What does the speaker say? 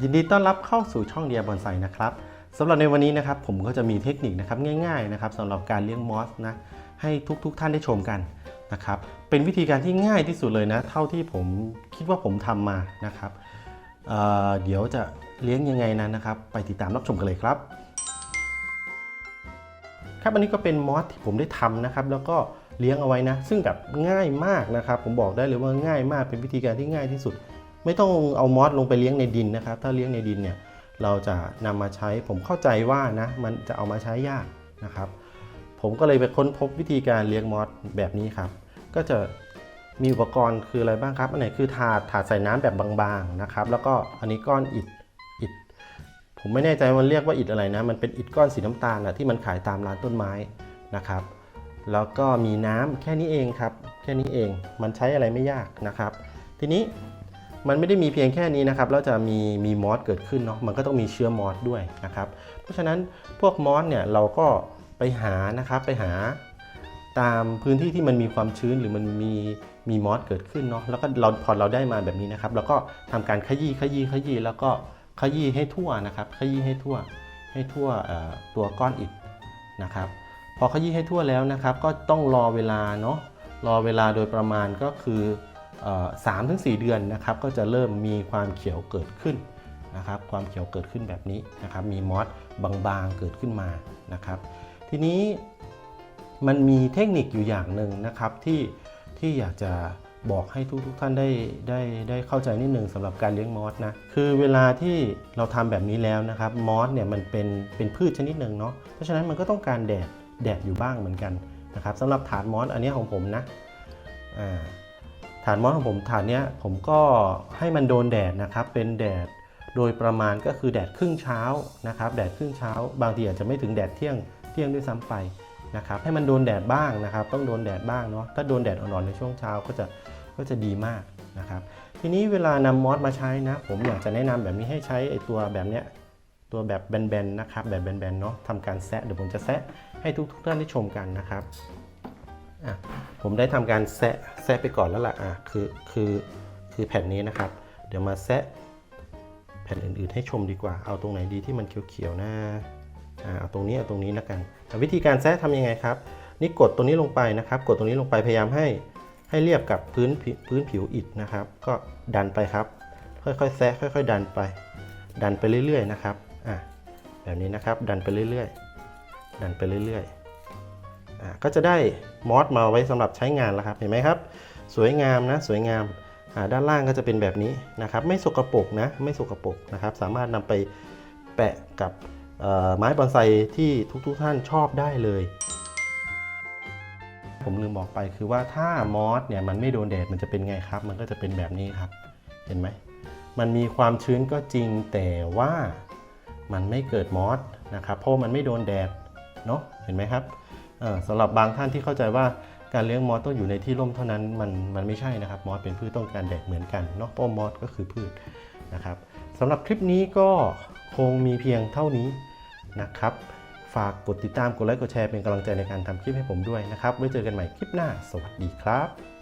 ยินดีต้อนรับเข้าสู่ช่องเดียบอนไซนะครับสำหรับในวันนี้นะครับผมก็จะมีเทคนิคนะครับง่ายๆนะครับสำหรับการเลี้ยงมอสนะให้ทุกๆทท่านได้ชมกันนะครับเป็นวิธีการที่ง่ายที่สุดเลยนะ เท่าที่ผมคิดว่าผมทำมานะครับเเดี๋ยวจะเลี้ยงยังไงนั้นนะครับ ไปติดตามรับชมกันเลยครับ ครับอันนี้ก็เป็นมอสที่ผมได้ทำนะครับ แล้วก็เลี้ยงเอาไว้นะ ซึ่งแบบง่ายมากนะครับ ผมบอกได้เลยว่าง่ายมากเป็นวิธีการที่ง่ายที่สุด ไม่ต้องเอามอสลงไปเลี้ยงในดินนะครับ ถ้าเลี้ยงในดินเนี่ยเราจะนำมาใช้ผมเข้าใจว่านะมันจะเอามาใช้ยากนะครับ ผมก็เลยไปค้นพบวิธีการเลี้ยงมอสแบบนี้ครับ ก็จะมีอุปกรณ์คืออะไรบ้างครับ อันไหนคือถาดถาดใส่น้ำแบบบางๆนะครับ แล้วก็อันนี้ก้อนอิฐอิฐผมไม่แน่ใจว่ามันเรียกว่าอิฐอะไรนะ มันเป็นอิฐก้อนสีน้ำตาลนะที่มันขายตามร้านต้นไม้นะครับ แล้วก็มีน้ำแค่นี้เองครับ แค่นี้เองมันใช้อะไรไม่ยากนะครับ ทีนี้ มันไม่ได้มีเพียงแค่นี้นะครับแล้วจะมีมีมอสเกิดขึ้นเนาะมันก็ต้องมีเชื้อมอสด้วยนะครับ เพราะฉะนั้นพวกมอสเนี่ยเราก็ไปหานะครับไปหาตามพื้นที่ที่มันมีความชื้นหรือมันมีมีมอสเกิดขึ้นเนาะแล้วก็เราพอเราได้มาแบบนี้นะครับเราก็ทำการขยี้ขยี้ขยี้แล้วก็ขยี้ให้ทั่วนะครับ ขยี้ให้ทั่วให้ทั่วตัวก้อนอิฐนะครับ พอขยี้ให้ทั่วแล้วนะครับ ก็ต้องรอเวลาเนาะรอเวลาโดยประมาณก็คือ สามถึงสี่เดือนนะครับก็จะเริ่มมีความเขียวเกิดขึ้นนะครับความเขียวเกิดขึ้นแบบนี้นะครับมีมอสบางๆเกิดขึ้นมานะครับ ทีนี้มันมีเทคนิคอยู่อย่างหนึ่งนะครับที่ที่อยากจะบอกให้ทุกทท่านได้ได้ได้เข้าใจนิดหนึ่งสำหรับการเลี้ยงมอสนะคือเวลาที่เราทำแบบนี้แล้วนะครับมอสเนี่ยมันเป็นเป็นพืชชนิดหนึ่งเนาะเพราะฉะนั้นมันก็ต้องการแดดแดดอยู่บ้างเหมือนกันนะครับสำหรับถาดมอสอันนี้ของผมนะอ่า ถาดมอสของผมถาดเนี้ยผมก็ให้มันโดนแดดนะครับ เป็นแดดโดยประมาณก็คือแดดครึ่งเช้านะครับ แดดครึ่งเช้า บางทีอาจจะไม่ถึงแดดเที่ยงเที่ยงด้วยซ้ำไปนะครับ ให้มันโดนแดดบ้างนะครับ ต้องโดนแดดบ้างเนาะถ้าโดนแดดอ่อนๆในช่วงเช้าก็จะก็จะดีมากนะครับ ทีนี้เวลานำมอสมาใช้นะ ผมอยากจะแนะนำแบบนี้ให้ใช้ไอตัวแบบเนี้ยตัวแบบแบนๆนะครับแบบแบนๆเนาะทำการแซะเดี๋ยวผมจะแซะให้ทุกทุกท่านได้ชมกันนะครับ ผมได้ทำการแซะแซะไปก่อนแล้วล่ะอะคือคือคือแผ่นนี้นะครับ เดี๋ยวมาแซะแผ่นอื่นๆ ให้ชมดีกว่า เอาตรงไหนดีที่มันเขียวๆนะอ่าเอาตรงนี้เอาตรงนี้แล้วกันแต่วิธีการแซะทำยังไงครับ นี่กดตรงนี้ลงไปนะครับ กดตรงนี้ลงไปพยายามให้ให้เรียบกับพื้นพื้นผิวอิฐนะครับ ก็ดันไปครับ ค่อยๆแซะค่อย ๆ ดันไป ดันไปเรื่อยๆนะครับอะแบบนี้นะครับ ดันไปเรื่อยๆ ดันไปเรื่อยๆ ก็จะได้มอสมาไว้สำหรับใช้งานแล้วครับ เห็นไหมครับ สวยงามนะ สวยงามด้านล่างก็จะเป็นแบบนี้นะครับ ไม่สกปรกนะ ไม่สกปรกนะครับ สามารถนำไปแปะกับไม้บอนไซที่ทุกๆท่านชอบได้เลย ผมลืมบอกไปคือว่าถ้ามอสเนี่ยมันไม่โดนแดดมันจะเป็นไงครับ มันก็จะเป็นแบบนี้ครับ เห็นไหม มันมีความชื้นก็จริงแต่ว่ามันไม่เกิดมอสนะครับ เพราะมันไม่โดนแดดเนาะ เห็นไหมครับ สำหรับบางท่านที่เข้าใจว่าการเลี้ยงมอสต้องอยู่ในที่ร่มเท่านั้นมันมันไม่ใช่นะครับมอสเป็นพืชต้องการแดดเหมือนกันเนาะเพราะมอสก็คือพืชนะครับสำหรับคลิปนี้ก็คงมีเพียงเท่านี้นะครับฝากกดติดตามกดไลค์กดแชร์เป็นกำลังใจในการทำคลิปให้ผมด้วยนะครับไว้เจอกันใหม่คลิปหน้า สวัสดีครับ